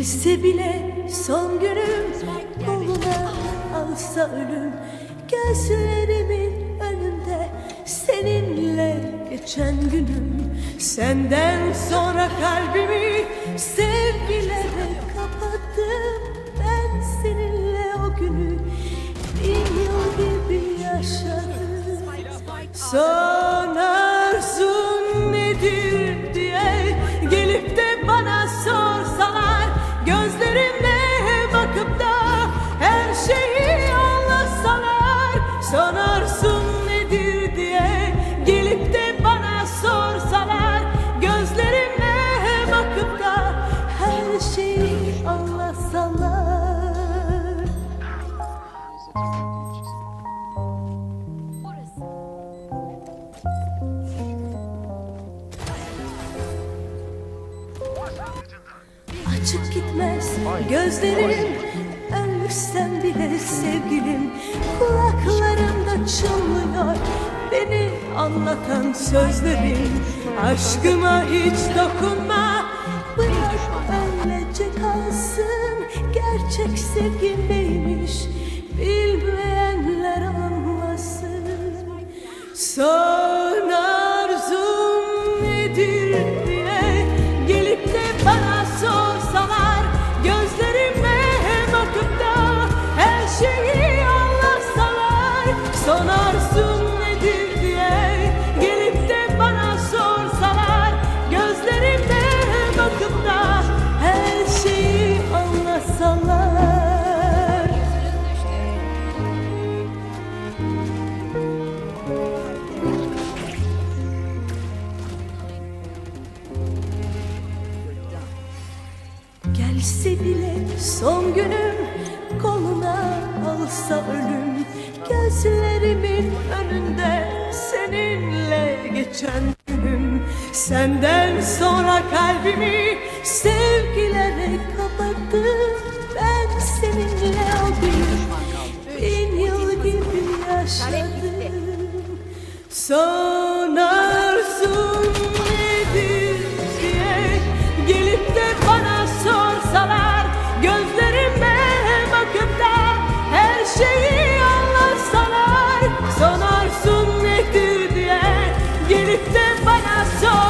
Gelse bile son günüm koluna alsa ölüm. Gözlerimin önünde seninle geçen günüm. Senden sonra kalbimi sevgilere kapattım. Ben seninle o günü bir yıl gibi yaşadım. Son Açık gitmez gözlerim Ölürsem bile sevgilim. Kulaklarımda çınlıyor Beni anlatan sözlerin Aşkıma hiç dokunma Bırak öylece kalsın Gerçek sevgim neymiş Gelse bile son günüm koluna alsa ölüm. Gözlerimin önünde seninle geçen günüm. Senden sonra kalbimi sevgilere kapattım. Ben seninle o gün bin yıl gibi yaşadım. Son birlikte bana sor.